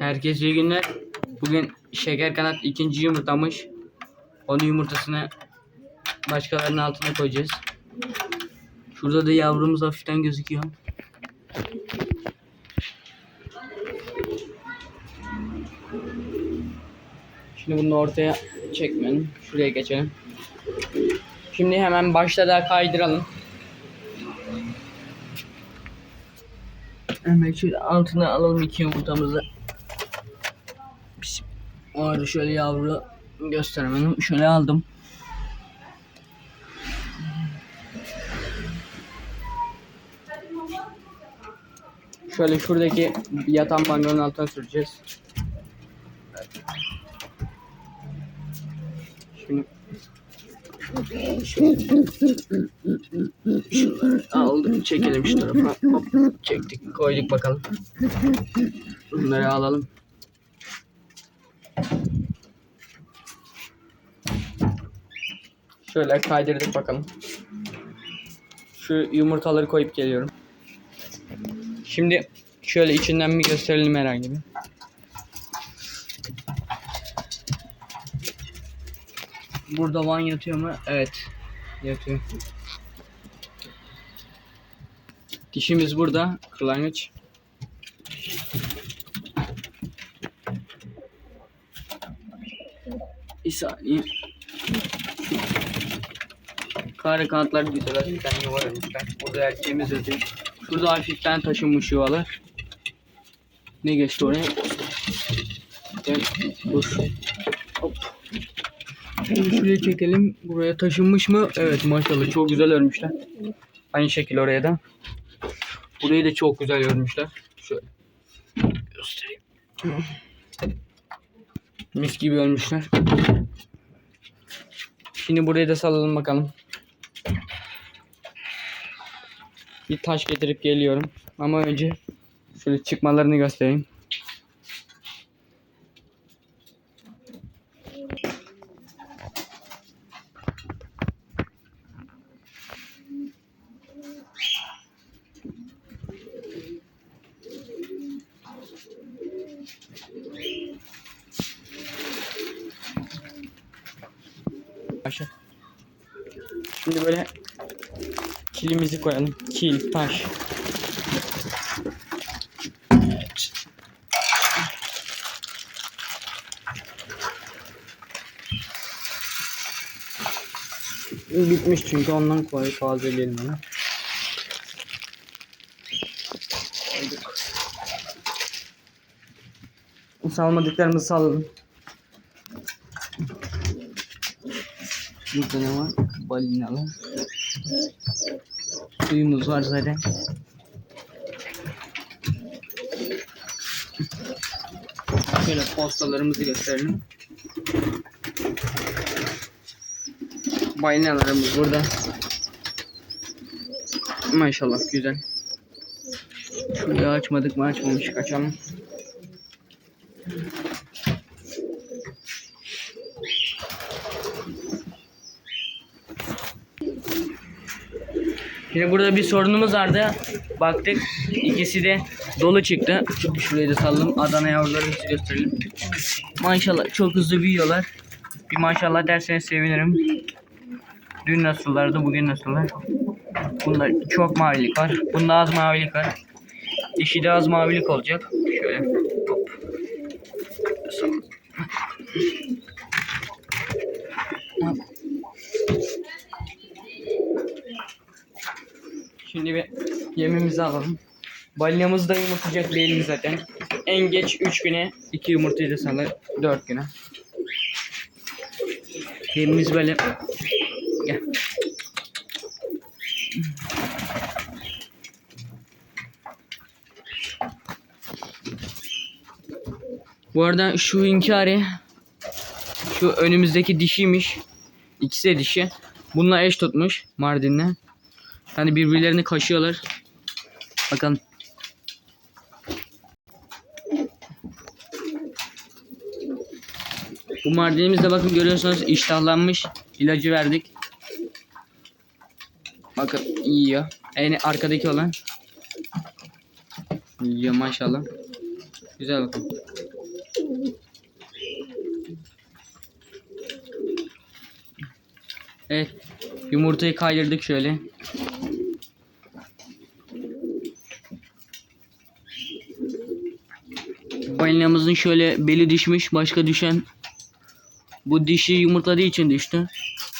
Herkese iyi günler. Bugün şeker kanat ikinci yumurtlamış. Onun yumurtasını başkalarının altına koyacağız. Şurada da yavrumuz hafiften gözüküyor. Şimdi bunu ortaya çekmeyelim. Şuraya geçelim. Şimdi hemen başta da kaydıralım. Hemen şöyle altına alalım iki yumurtamızı. O şöyle yavru gösteremedim. Şöyle aldım. Şöyle şuradaki yatan bangonun altına süreceğiz. Şimdi Şunları aldık çekelim şu tarafa. Hop çektik koyduk bakalım. Bunları alalım. Şöyle kaydırdık bakalım. Şu yumurtaları koyup geliyorum. Şimdi şöyle içinden bir gösterelim herhangi bir. Burada van yatıyor mu? Evet. Yatıyor. Dişimiz burada. Kırlangıç. Bir saniye. Kare kanatlar güzel hafiften yuva vermişler. Burada erkeğimiz yatıyor. Şurada hafiften taşınmış yuvalar. Ne geçti oraya? Gel. Dur. Hop. Şimdi şuraya çekelim. Buraya taşınmış mı? Evet maşallah çok güzel örmüşler. Aynı şekil oraya da. Burayı da çok güzel örmüşler. Şöyle göstereyim. Mis gibi örmüşler. Şimdi burayı da salalım bakalım. Bir taş getirip geliyorum. Ama önce şöyle çıkmalarını göstereyim. Aşağı. Şimdi böyle kilimizi koyalım. Kil, taş. Evet. Bitmiş çünkü ondan koy tazeleyelim onu. Salmadıklarımızı salalım. Burada ne var? Balinalı. Suyumuz var zaten. Şöyle postalarımızı gösterelim. Balinalarımız burada. Maşallah güzel. Şurayı açmadık mı açmamışık açalım. Şimdi burada bir sorunumuz vardı. Baktık ikisi de dolu çıktı. Şurayı da sallalım. Adana yavrularını size gösterelim. Maşallah çok hızlı büyüyorlar. Bir maşallah derseniz sevinirim. Dün nasıllardı bugün nasıllar? Bunda çok mavilik var. Bunda az mavilik var. Dişi de az mavilik olacak. Şöyle. Şimdi bir yemimizi alalım. Balinamız da yumurtlayacak belli zaten. En geç 3 güne 2 yumurtayı da salar 4 güne. Yemimiz böyle. Gel. Bu arada şu inkari şu önümüzdeki dişiymiş. İkisi de dişi. Bununla eş tutmuş Mardin'le. Yani birbirlerini kaşıyorlar. Bakın. Bu mardinimiz de bakın görüyorsunuz iştahlanmış. İlacı verdik. Bakın yiyor. En arkadaki olan. Yiyor maşallah. Güzel bakın. Evet. Yumurtayı kaydırdık şöyle. Balinamızın şöyle beli düşmüş. Başka düşen bu dişi yumurtladığı için düştü.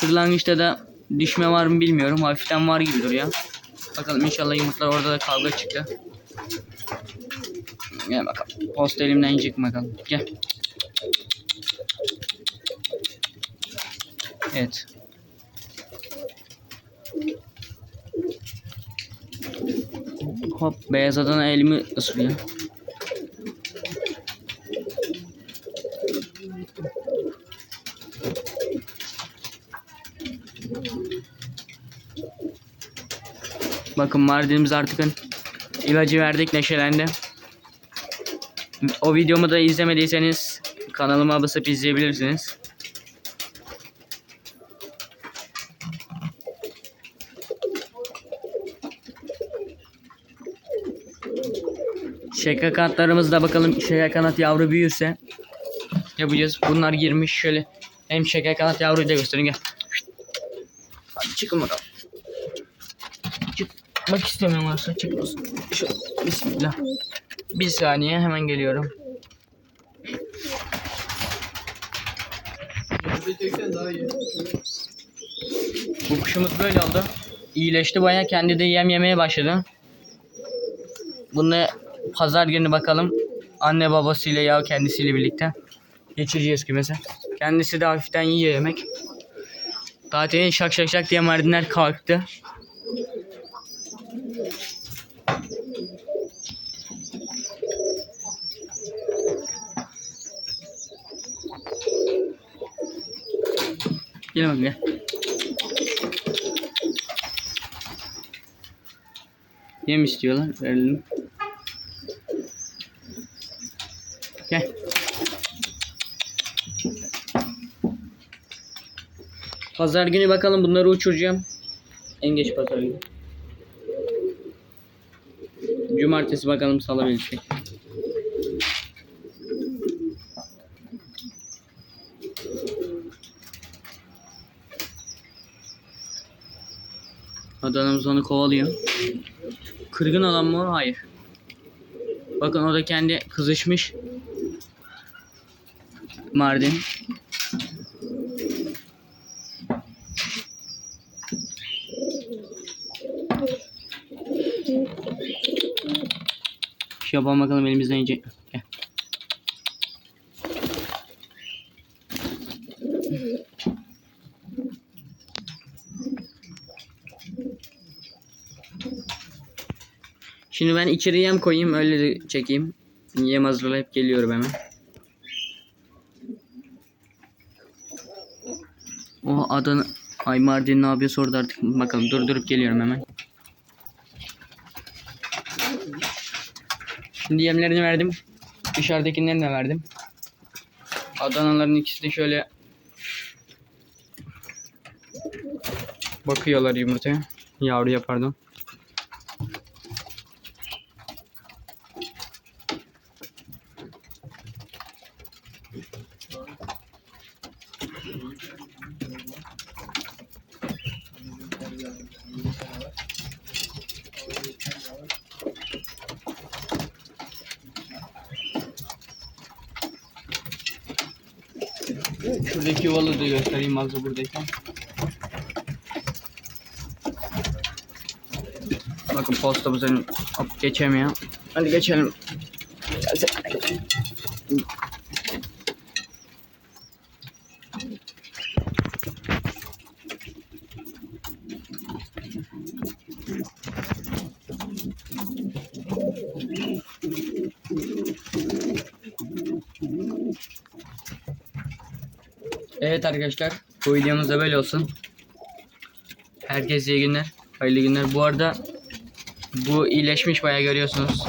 Kırlangıçta da düşme var mı bilmiyorum. Hafiften var gibi duruyor. Bakalım inşallah yumurtlar orada da kavga çıktı. Gel bakalım. Post elimden yiyecek bakalım. Gel. Evet. Hop beyaz adana elimi ısırıyor. Bakın Mardin'imiz artık ilacı verdik neşelendi. O videomu da izlemediyseniz kanalıma basıp izleyebilirsiniz. Şeker kanatlarımızda bakalım şeker kanat yavru büyürse yapacağız. Bunlar girmiş şöyle hem şeker kanat yavruyu da göstereyim gel. Hadi çıkın bakalım. Çıkmak istemiyorum aslında çıkmasın. Şöyle bismillah. Bir saniye hemen geliyorum. Bu kuşumuz böyle oldu. İyileşti baya kendi de yem yemeye başladı. Bunu pazar günü bakalım. Anne babasıyla ya kendisiyle birlikte geçireceğiz kümese. Kendisi de hafiften yiyor yemek. Zaten şak şak şak diye mardinler kalktı. Gel bakalım gel. Yem istiyorlar. Verelim. Gel. Pazar günü bakalım bunları uçuracağım. En geç pazar günü. Cumartesi bakalım salabilecek. Adanamız onu kovalıyor. Kırgın olan mı? Hayır. Bakın o da kendi kızışmış. Mardin. Şu yapalım bakalım elimizden yiyecek. mi? Gel. Şimdi ben içeri yem koyayım öyle çekeyim. Yem hazırlayıp geliyorum hemen. O Adana Ay Mardin ne yapıyor sordu artık. Bakalım durdurup geliyorum hemen. Şimdi yemlerini verdim. Dışarıdakilerini de verdim. Adanaların ikisi de şöyle bakıyorlar yumurtaya. Yavruya pardon. Şuradaki yuvalı da göstereyim hazır buradayken. Bakın postamız önü hop geçemiyor. Hadi geçelim. Gelsene. Evet arkadaşlar bu videomuz da böyle olsun. Herkese iyi günler. Hayırlı günler. Bu arada bu iyileşmiş bayağı görüyorsunuz.